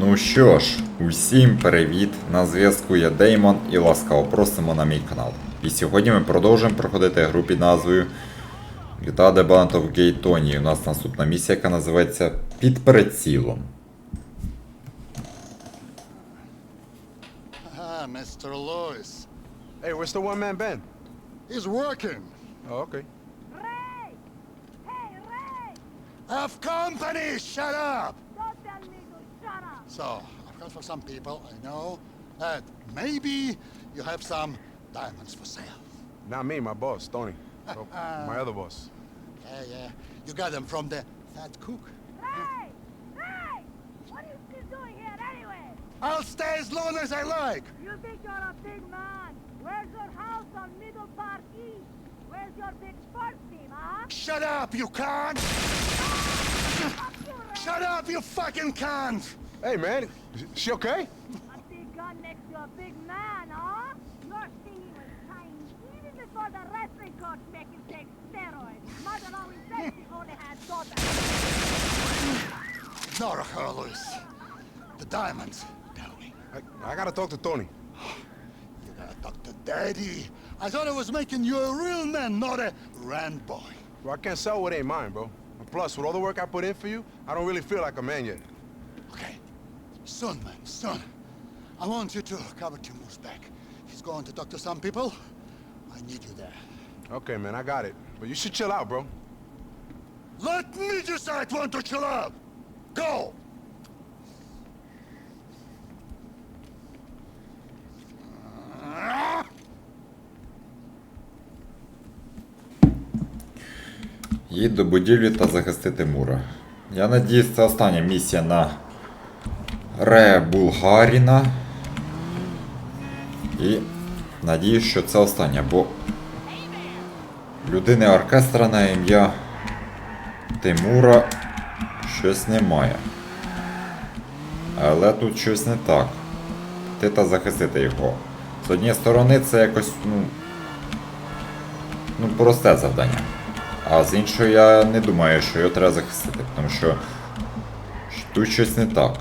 Ну що ж, усім привіт! На зв'язку я Деймон і ласкаво просимо на мій канал. І сьогодні ми продовжуємо проходити гру під назвою GTA The Band of Gay Tony. І у нас наступна місія, яка називається Під прицілом. Ah, Mr. Lewis. Hey, where's the one man band? He's working. Oh, okay. Ray! Hey, Ray! Have company! Shut up! So, I've heard from some people I know that maybe you have some diamonds for sale. Not me, my boss, Tony. Oh, my other boss. Yeah, yeah. You got them from the fat cook. Ray! Ray! What are you still doing here anyway? I'll stay as long as I like. You think you're a big man? Where's your house on Middle Park East? Where's your big sports team, huh? Shut up, you cunt! Fuck you, Shut up, you fucking cunt! Hey, man, is she okay? A big gun next to a big man, huh? Your thinking was tiny even before the wrestling coach make him take steroids. Mother always said she only had daughters. Ignore her, Lewis. The diamonds. Tell me. I, I gotta talk to Tony. You gotta talk to Daddy. I thought I was making you a real man, not a rand boy. Well, I can't sell what ain't mine, bro. And plus, with all the work I put in for you, I don't really feel like a man yet. Okay. Son, man, son. I want you to cover Timur's back. He's going to talk to some people. I need you there. Okay, man, I got it. But you should chill out, bro. Let me decide when to chill out. Go! Їдь до будівлі та захистити Мура. Я надіюсь, це остання місія на Ре Булгаріна. І надіюсь, що це остання, бо людини оркестра на ім'я Тимура щось немає. Але тут щось не так. Ти та захистити його. З однієї сторони це якось, ну. Ну, просте завдання. А з іншої я не думаю, що його треба захистити, тому що тут щось не так.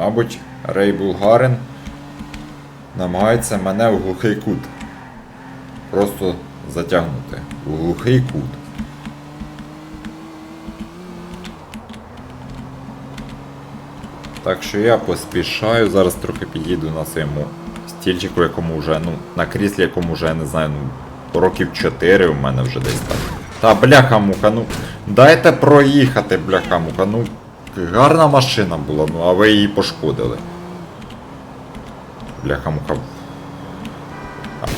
Мабуть, Рей Булгарин намагається мене в глухий кут. Просто затягнути. У глухий кут. Так що я поспішаю, зараз трохи під'їду на своєму стільчику, якому вже, ну, на кріслі, якому вже, я не знаю, ну, років 4 у мене вже десь так. Та бляха-муха, ну дайте проїхати, бляха-муха, ну гарна машина була, ну а ви її пошкодили. Бляха-муха.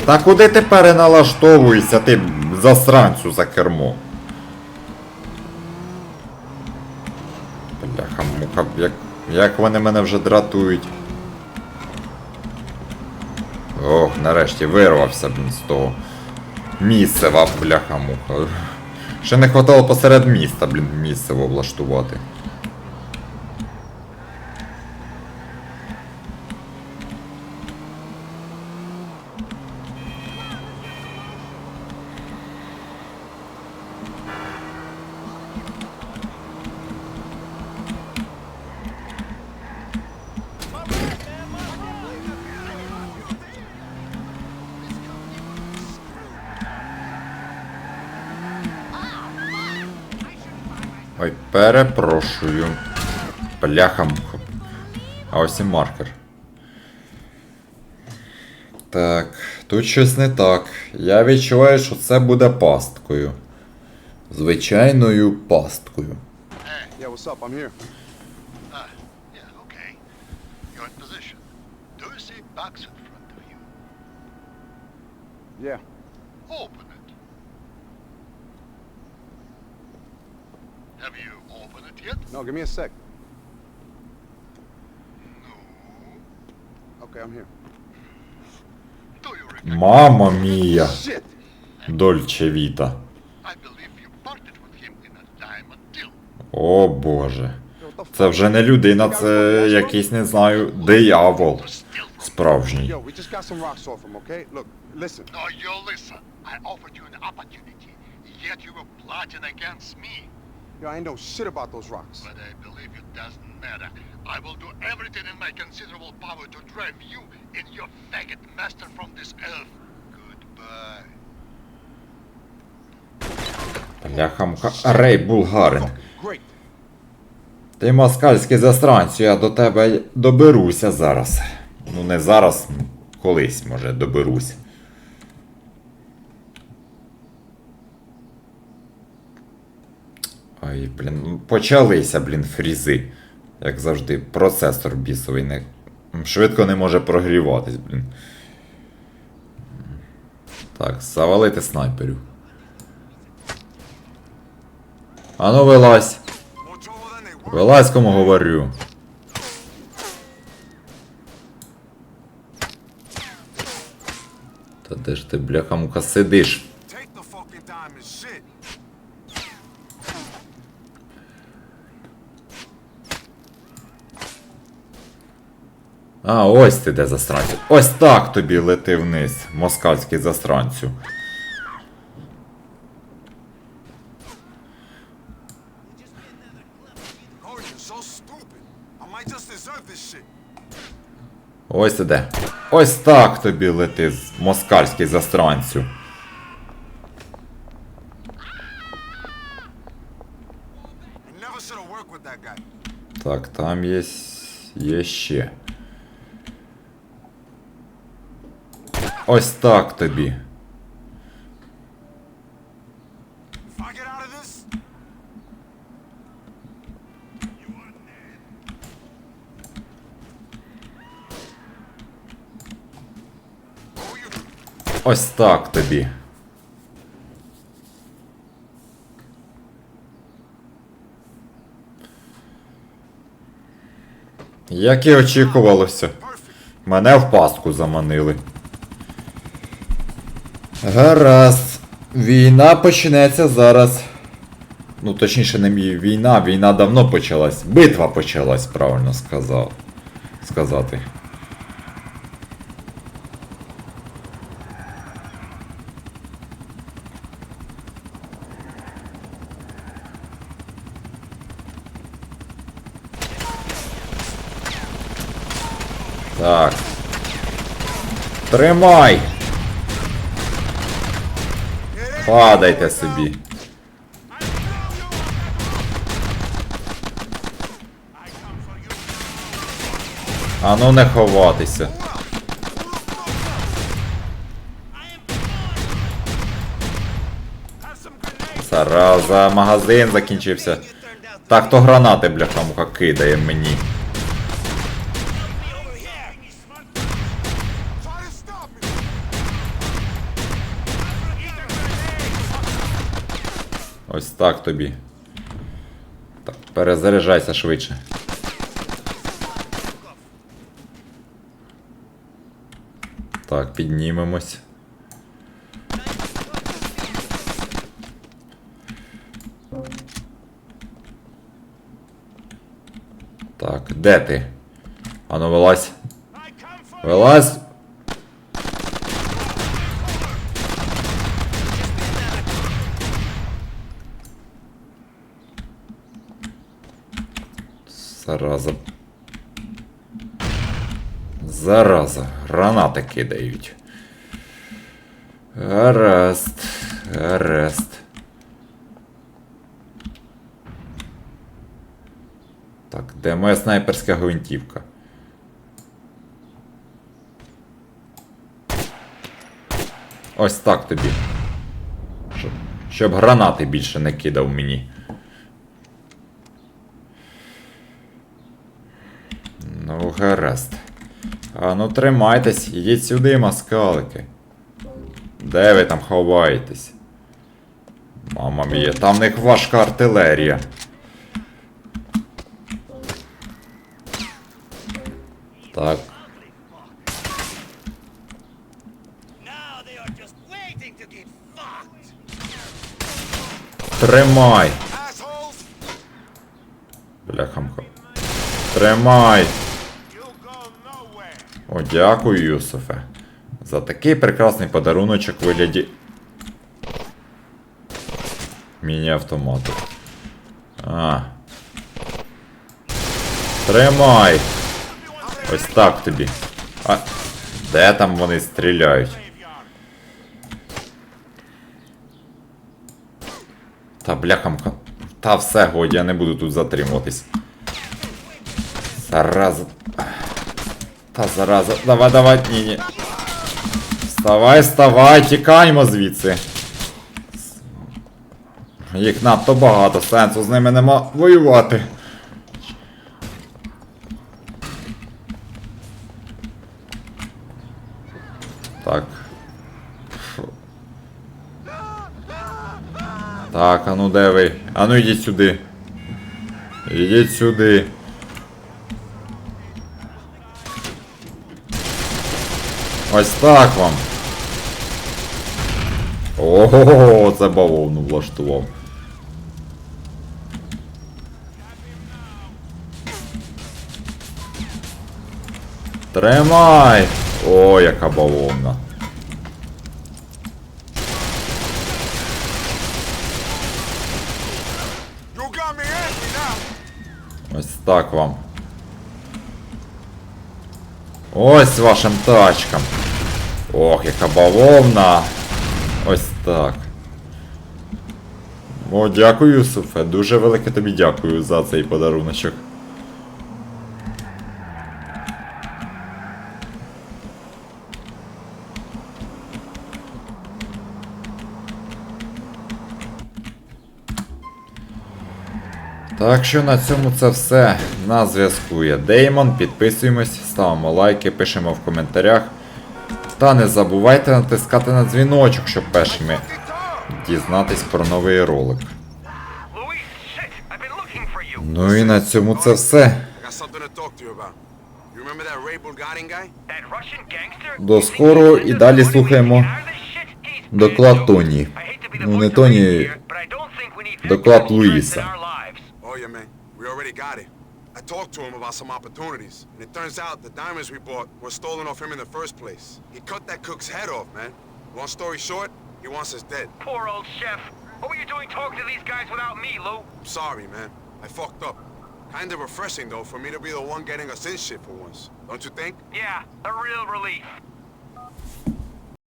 Та куди ти переналаштовуєшся, ти засранцю за кермо? Бляха-муха, як, як вони мене вже дратують. Ох, нарешті вирвався блін, з того місцева, бляха-муха. Ще не хватало посеред міста, блін, місцево влаштувати. Ой, перепрошую. Бляха-муха. А ось і маркер. Так, тут щось не так. Я відчуваю, що це буде пасткою. Звичайною пасткою. Yeah, what's up? I'm here. Ah, yeah, okay. You're in position. Do you see box in front of you? Yeah. Open it. Have you opened it yet? No, give me a sec. No. Okay, I'm here. Do you recognize? Мамо мія! Shit! Дольче Віта. I believe you parted with him in a diamond deal. О боже. Це вже не людина, це якийсь, не знаю, диявол. Справжній. Yet you were plotting against me. Yo, I know shit about those rocks. But I believe it doesn't matter. I will do it in my considerable power to drive you and your faggot master from this earth. Goodbye. Бляха муха. Рей Булгарин. Ти москальський застранцю, я до тебе доберуся зараз. Ну не зараз, колись, може, доберусь. Ой, блін, почалися, блін, фрізи. Як завжди, процесор бісовий не. Швидко не може прогріватись, блін. Так, завалити снайперів. Ану вилазь. Вилазь, кому говорю. Та де ж ти, бляха мука, сидиш? Take the fucking time and shit. А, ось ти де застранцю. Ось так тобі лети вниз, москальський застранцю. Ось ти де. Ось так тобі лети, з- москальський застранцю. Так, там є. є ще. Ось так тобі. Ось так тобі. Як і очікувалося. Мене в пастку заманили. Гаразд. Війна почнеться зараз. Ну, точніше, не мій війна, війна давно почалась. Битва почалась, правильно сказав. сказати. Так. Тримай! Падайте собі. А ну не ховатися. Зараза, магазин закінчився. Так, то гранати, бляха муха кидає мені. try to stop me. Ось так тобі. Так, перезаряджайся швидше. Так, піднімемось. Так, де ти? Ану, вилазь. Вилазь. Зараза. Зараза. Гранати кидають. Гаразд. Гаразд. Так, де моя снайперська гвинтівка? Ось так тобі. Щоб, щоб гранати більше не кидав мені. Ну, гаразд. А ну тримайтесь, ідіть сюди, маскалики. Де ви там ховаєтесь? Мама мія, там в них важка артилерія. Так. Тримай! Бляхамка. Тримай! О, дякую, Юсуфе. За такий прекрасний подаруночок вигляді. Міні-автомату. А. Тримай! Ось так тобі. А де там вони стріляють? Та бляхамка. Та все, годі, я не буду тут затримуватись. Зараза. Та зараза. Давай, давай, ні, ні. Вставай, вставай, тікаймо звідси. Їх надто багато, сенсу з ними нема воювати. Так. Так, а ну де ви? А ну йдіть сюди. Ідіть сюди. Ось так вам. Ого, це бавовну влаштував. Тримай! О, яка бавовна. Ось так вам. Ось вашим тачкам. Ох, яка бавовна. Ось так. О, дякую, Юсуфе. Дуже велике тобі дякую за цей подаруночок. Так що на цьому це все. На зв'язку є Деймон. Підписуємось, ставимо лайки, пишемо в коментарях. Та не забувайте натискати на дзвіночок, щоб першими дізнатись про новий ролик. Ну і на цьому це все. До скорого і далі слухаємо доклад Тоні. Ну не Тоні, доклад Луїса. Yeah, man. We already got it. I talked to him about some opportunities, and it turns out the diamonds we bought were stolen off him in the first place. He cut that cook's head off, man. Long story short, he wants us dead. Poor old chef. What were you doing talking to these guys without me, Lou? I'm sorry, man. I fucked up. Kind of refreshing, though, for me to be the one getting us in shit for once. Don't you think? Yeah, a real relief.